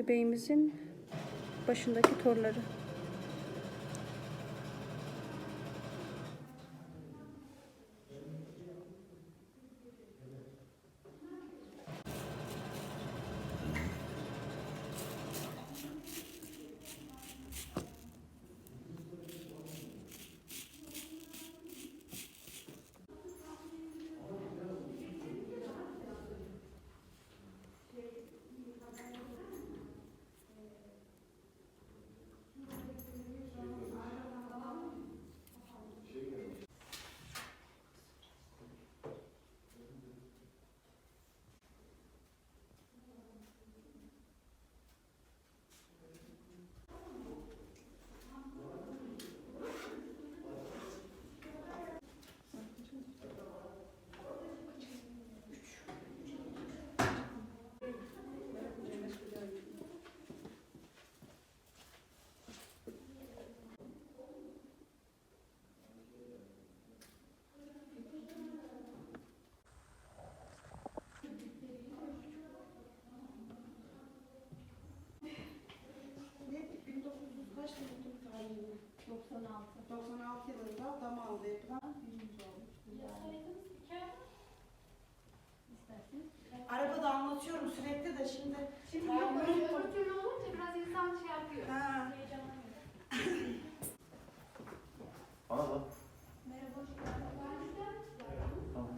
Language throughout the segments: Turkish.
bebeğimizin başındaki torları. Ne? 1900 kaç yılında tarihi? 96. 96 yılında Damal'da yapılan birinci olmuştur. Arabada anlatıyorum sürekli de şimdi. Şimdi Tamam. yok öyle öbür türlü olunca biraz insan şey yapıyor. Ha. Heyecanlanıyor. Bana bak. Merhaba, hoş geldiniz. Tamam.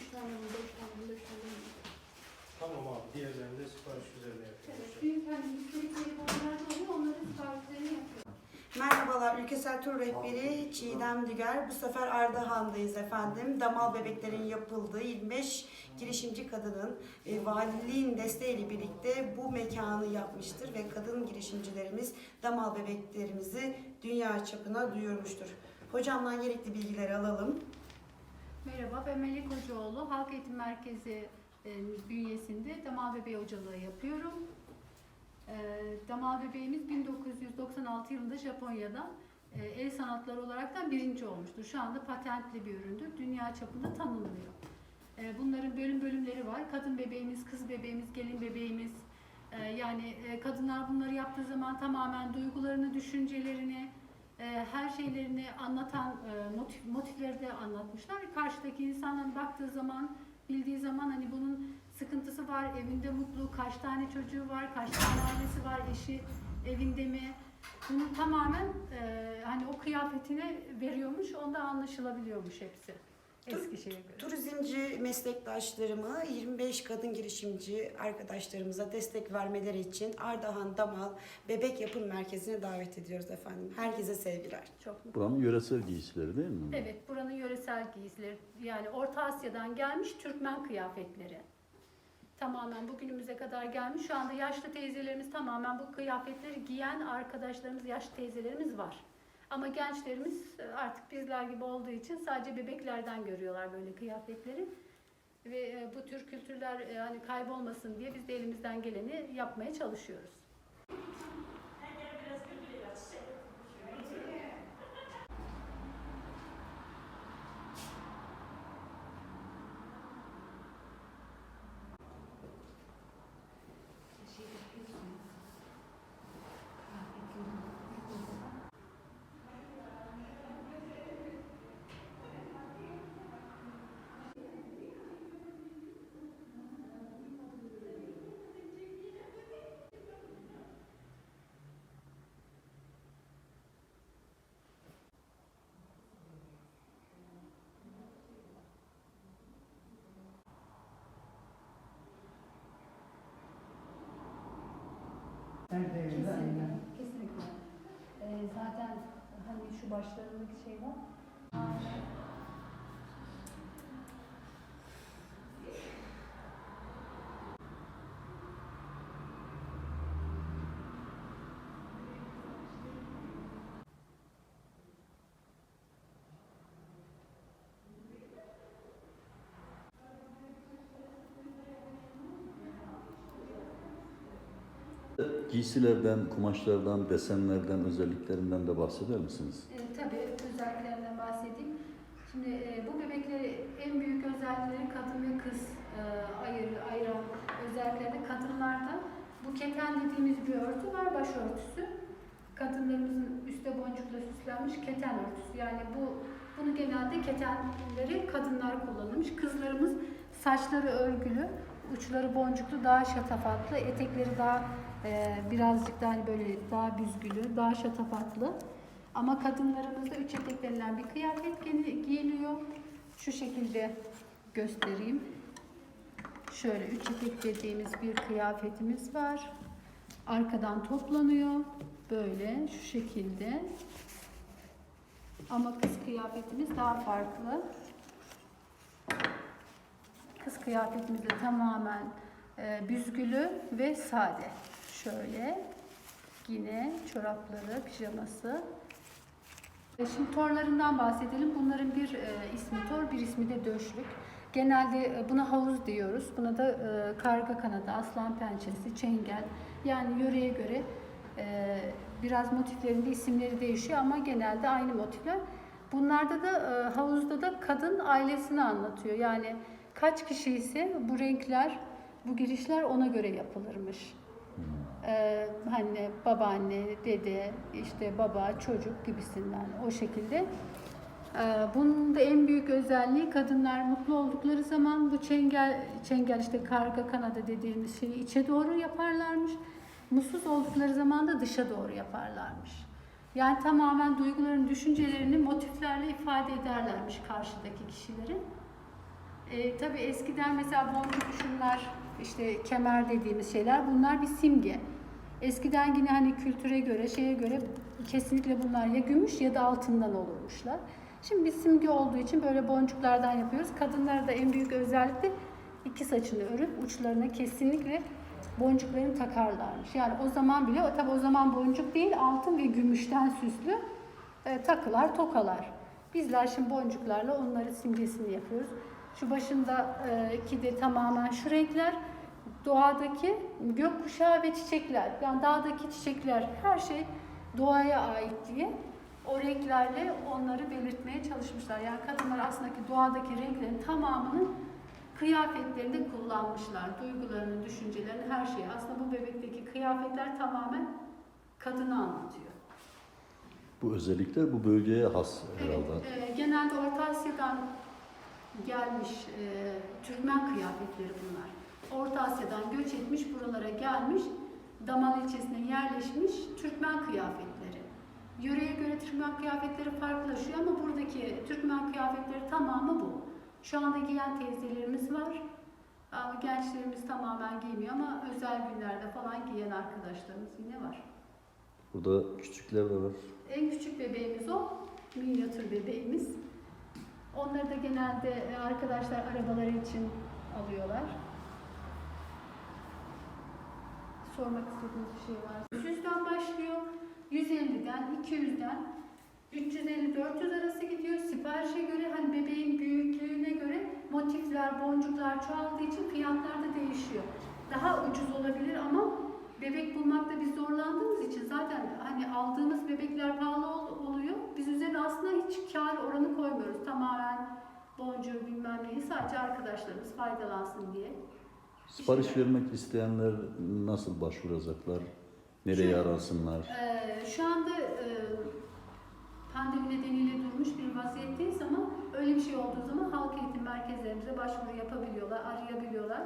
Üç tane burada, üç tane burada, üç tane burada. Tamam abi, diğerlerini de sipariş üzerine Evet, yapıyoruz. büyük hani müşteri telefonlar da oluyor, onların siparişlerini yapıyor. Ülkesel Tur Rehberi Çiğdem Düger. Bu sefer Ardahan'dayız efendim. Damal bebeklerin yapıldığı 25 girişimci kadının e, valiliğin desteğiyle birlikte bu mekanı yapmıştır ve kadın girişimcilerimiz damal bebeklerimizi dünya çapına duyurmuştur. Hocamdan gerekli bilgileri alalım. Merhaba, ben Melek Hocaoğlu. Halk Eğitim Merkezi e, bünyesinde damal bebeği hocalığı yapıyorum. E, damal bebeğimiz 1996 yılında Japonya'da e, el sanatları olaraktan birinci olmuştur. Şu anda patentli bir üründür. Dünya çapında tanınıyor. E, bunların bölüm bölümleri var. Kadın bebeğimiz, kız bebeğimiz, gelin bebeğimiz. E, yani e, kadınlar bunları yaptığı zaman tamamen duygularını, düşüncelerini, e, her şeylerini anlatan e, motif, motifleri de anlatmışlar. Karşıdaki insan hani baktığı zaman, bildiği zaman hani bunun sıkıntısı var, evinde mutlu, kaç tane çocuğu var, kaç tane ailesi var, eşi evinde mi? Bunun tamamen e, hani o kıyafetine veriyormuş, onda anlaşılabiliyormuş hepsi. Eskişehir'e göre. Turizmci meslektaşlarımı 25 kadın girişimci arkadaşlarımıza destek vermeleri için Ardahan Damal Bebek Yapım Merkezi'ne davet ediyoruz efendim. Herkese sevgiler. Çok mutlu. Buranın yöresel giysileri değil mi? Evet, buranın yöresel giysileri, yani Orta Asya'dan gelmiş Türkmen kıyafetleri. Tamamen bugünümüze kadar gelmiş. Şu anda yaşlı teyzelerimiz tamamen bu kıyafetleri giyen arkadaşlarımız, yaşlı teyzelerimiz var. Ama gençlerimiz e, artık bizler gibi olduğu için sadece bebeklerden görüyorlar böyle kıyafetleri. Ve e, bu tür kültürler e, hani kaybolmasın diye biz de elimizden geleni yapmaya çalışıyoruz. Kesinlikle. Kesinlikle. Ee, zaten hani şu başlarındaki şey var. Giysilerden, kumaşlardan, desenlerden, özelliklerinden de bahseder misiniz? E, tabii özelliklerinden bahsedeyim. Şimdi e, bu bebekleri en büyük özellikleri kadın ve kız e, ayır, ayıran özellikleri kadınlarda bu keten dediğimiz bir örtü var, başörtüsü. Kadınlarımızın üstte boncukla süslenmiş keten örtüsü. Yani bu bunu genelde ketenleri kadınlar kullanırmış. Kızlarımız saçları örgülü, uçları boncuklu, daha şatafatlı, etekleri daha e, birazcık daha hani böyle daha büzgülü, daha şatafatlı. Ama kadınlarımızda üç etek denilen bir kıyafet giyiliyor. Şu şekilde göstereyim. Şöyle üç etek dediğimiz bir kıyafetimiz var. Arkadan toplanıyor. Böyle şu şekilde. Ama kız kıyafetimiz daha farklı. Kız kıyafetimiz de tamamen e, büzgülü ve sade. Şöyle yine çorapları, pijaması. E, Şimdi torlarından bahsedelim. Bunların bir e, ismi tor, bir ismi de döşlük. Genelde e, buna havuz diyoruz. Buna da karga kanadı, aslan pençesi, çengel. Yani yöreye göre biraz motiflerinde isimleri değişiyor ama genelde aynı motifler. Bunlarda da havuzda da kadın ailesini anlatıyor. Yani kaç kişi ise bu renkler, bu girişler ona göre yapılırmış. Ee, anne, babaanne, dede, işte baba, çocuk gibisinden o şekilde. Ee, bunun da en büyük özelliği kadınlar mutlu oldukları zaman bu çengel, çengel işte karga kanadı dediğimiz şeyi içe doğru yaparlarmış. Mutsuz oldukları zaman da dışa doğru yaparlarmış. Yani tamamen duyguların, düşüncelerini motiflerle ifade ederlermiş karşıdaki kişilerin. E, tabii eskiden mesela boncuk şunlar, işte kemer dediğimiz şeyler bunlar bir simge. Eskiden yine hani kültüre göre, şeye göre kesinlikle bunlar ya gümüş ya da altından olurmuşlar. Şimdi bir simge olduğu için böyle boncuklardan yapıyoruz. Kadınlar da en büyük özellik de iki saçını örüp uçlarına kesinlikle boncuklarını takarlarmış. Yani o zaman bile, tabii o zaman boncuk değil altın ve gümüşten süslü e, takılar, tokalar. Bizler şimdi boncuklarla onları simgesini yapıyoruz. Şu başındaki de tamamen şu renkler doğadaki gökkuşağı ve çiçekler. Yani dağdaki çiçekler her şey doğaya ait diye o renklerle onları belirtmeye çalışmışlar. Yani kadınlar aslında ki doğadaki renklerin tamamını kıyafetlerinde kullanmışlar. Duygularını, düşüncelerini, her şeyi. Aslında bu bebekteki kıyafetler tamamen kadını anlatıyor. Bu özellikler bu bölgeye has herhalde. Evet, e, genelde Orta Asya'dan gelmiş e, Türkmen kıyafetleri bunlar. Orta Asya'dan göç etmiş, buralara gelmiş, Damal ilçesine yerleşmiş Türkmen kıyafetleri. Yöreye göre Türkmen kıyafetleri farklılaşıyor ama buradaki Türkmen kıyafetleri tamamı bu. Şu anda giyen teyzelerimiz var. Gençlerimiz tamamen giymiyor ama özel günlerde falan giyen arkadaşlarımız yine var. Burada küçükler de var. En küçük bebeğimiz o. Minyatür bebeğimiz. Onları da genelde e, arkadaşlar arabaları için alıyorlar. Sormak istediğiniz bir şey var. 100'den başlıyor. 150'den, 200'den 350-400 arası gidiyor. Siparişe göre hani bebeğin büyüklüğüne göre motifler, boncuklar çoğaldığı için fiyatlar da değişiyor. Daha ucuz olabilir ama bebek bulmakta biz zorlandığımız için zaten hani aldığımız bebekler pahalı ol- oluyor. Biz üzerine aslında hiç kar oranı koymuyoruz. Tamamen boncuğu bilmem neyi sadece arkadaşlarımız faydalansın diye. Sipariş vermek isteyenler nasıl başvuracaklar? Nereye Şu- arasınlar? Ee, şu anda e, pandemi nedeniyle durmuş bir vaziyetteyiz ama öyle bir şey olduğu zaman halk eğitim merkezlerimize başvuru yapabiliyorlar, arayabiliyorlar.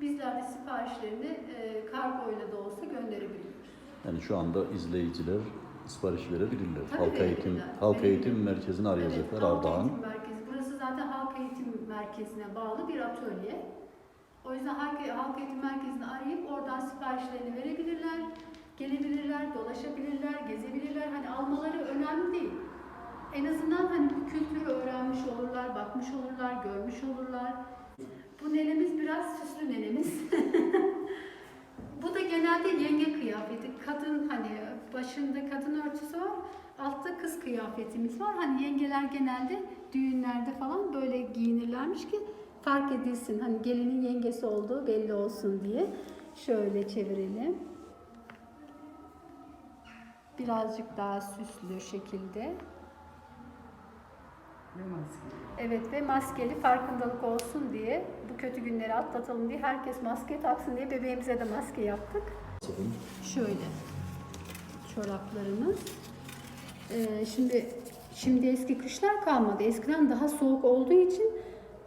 Bizler de siparişlerini e, kargoyla da olsa gönderebiliyoruz. Yani şu anda izleyiciler sipariş verebilirler. Tabii halk eğitim halk Verebilirler. eğitim merkezini arayacaklar Evet, halk Ardahan. eğitim merkezi. Burası zaten halk eğitim merkezine bağlı bir atölye. O yüzden halk, halk eğitim merkezini arayıp oradan siparişlerini verebilirler, gelebilirler, dolaşabilirler, gezebilirler. Hani almaları önemli değil. En azından hani bu kültürü öğrenmiş olurlar, bakmış olurlar, görmüş olurlar. Bu nenemiz biraz süslü nenemiz. Bu da genelde yenge kıyafeti. Kadın hani başında kadın örtüsü var, altta kız kıyafetimiz var. Hani yengeler genelde düğünlerde falan böyle giyinirlermiş ki fark edilsin. Hani gelinin yengesi olduğu belli olsun diye. Şöyle çevirelim. Birazcık daha süslü şekilde. Ve maske. Evet ve maskeli farkındalık olsun diye bu kötü günleri atlatalım diye herkes maske taksın diye bebeğimize de maske yaptık. Şöyle çoraplarımız. Ee, şimdi şimdi eski kışlar kalmadı. Eskiden daha soğuk olduğu için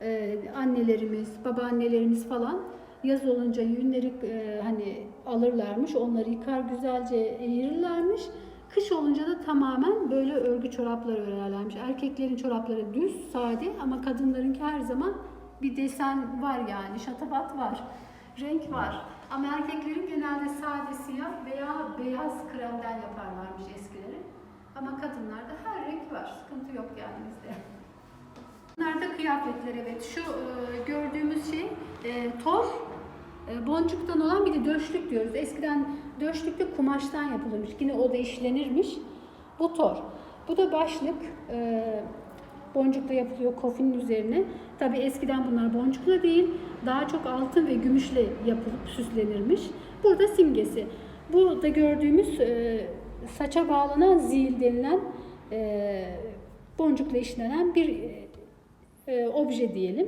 e, annelerimiz, babaannelerimiz falan yaz olunca yünleri e, hani alırlarmış, onları yıkar güzelce eğirirlermiş. Kış olunca da tamamen böyle örgü çoraplar örerlermiş. Erkeklerin çorapları düz, sade ama kadınlarınki her zaman bir desen var yani, şatafat var, renk var. Ama erkeklerin genelde sade siyah veya beyaz kremden yaparlarmış eskileri. Ama kadınlarda her renk var, sıkıntı yok yani bizde. Bunlar da kıyafetler evet. Şu e, gördüğümüz şey e, tor, e, boncuktan olan bir de döşlük diyoruz. Eskiden döşlük de kumaştan yapılırmış. Yine o da işlenirmiş. Bu tor. Bu da başlık. E, boncukla yapılıyor kofinin üzerine. Tabi eskiden bunlar boncukla değil, daha çok altın ve gümüşle yapılıp süslenirmiş. Burada simgesi. Burada gördüğümüz e, saça bağlanan zil denilen e, boncukla işlenen bir e, obje diyelim.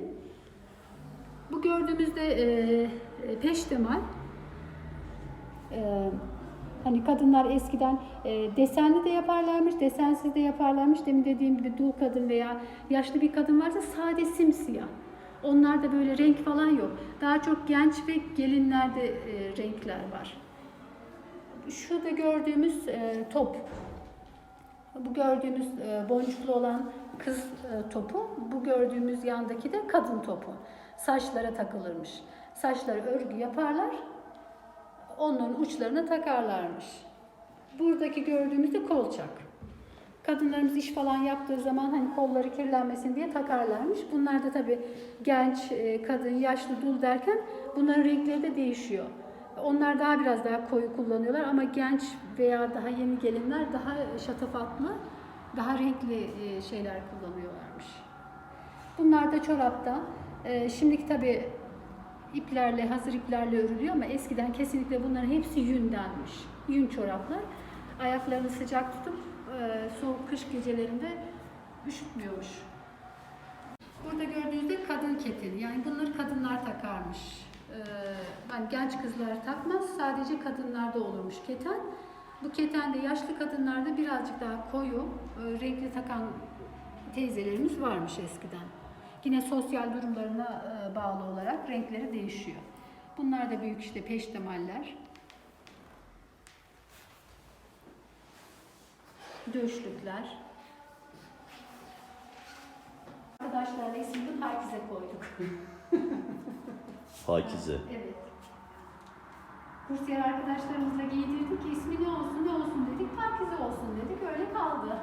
Bu gördüğümüzde e, e, peştemal. E, hani kadınlar eskiden e, desenli de yaparlarmış, desensiz de yaparlarmış. Demin dediğim gibi dul kadın veya yaşlı bir kadın varsa sade simsiyah. Onlarda böyle renk falan yok. Daha çok genç ve gelinlerde e, renkler var. Şurada gördüğümüz e, top. Bu gördüğümüz e, boncuklu olan kız e, topu, bu gördüğümüz yandaki de kadın topu. Saçlara takılırmış. Saçları örgü yaparlar, onların uçlarına takarlarmış. Buradaki gördüğümüz de kolçak. Kadınlarımız iş falan yaptığı zaman hani kolları kirlenmesin diye takarlarmış. Bunlar da tabii genç, e, kadın, yaşlı, dul derken bunların renkleri de değişiyor. Onlar daha biraz daha koyu kullanıyorlar ama genç veya daha yeni gelinler daha şatafatlı, daha renkli e, şeyler kullanıyorlarmış. Bunlar da çorapta. E, Şimdiki tabii iplerle, hazır iplerle örülüyor ama eskiden kesinlikle bunların hepsi yündenmiş. Yün çoraplar. Ayaklarını sıcak tutup e, soğuk kış gecelerinde üşütmüyormuş. Burada gördüğünüzde kadın keteni. Yani bunları kadınlar takarmış. Ee, yani genç kızlar takmaz. Sadece kadınlarda olurmuş keten. Bu keten de yaşlı kadınlarda birazcık daha koyu, e, renkli takan teyzelerimiz varmış eskiden. Yine sosyal durumlarına e, bağlı olarak renkleri değişiyor. Bunlar da büyük işte peştemaller. Döşlükler. Arkadaşlarla ismini Pakize koyduk. Pakize. Evet. Kursiyer arkadaşlarımızla giydirdik. İsmi ne olsun ne olsun dedik. Pakize olsun dedik. Öyle kaldı.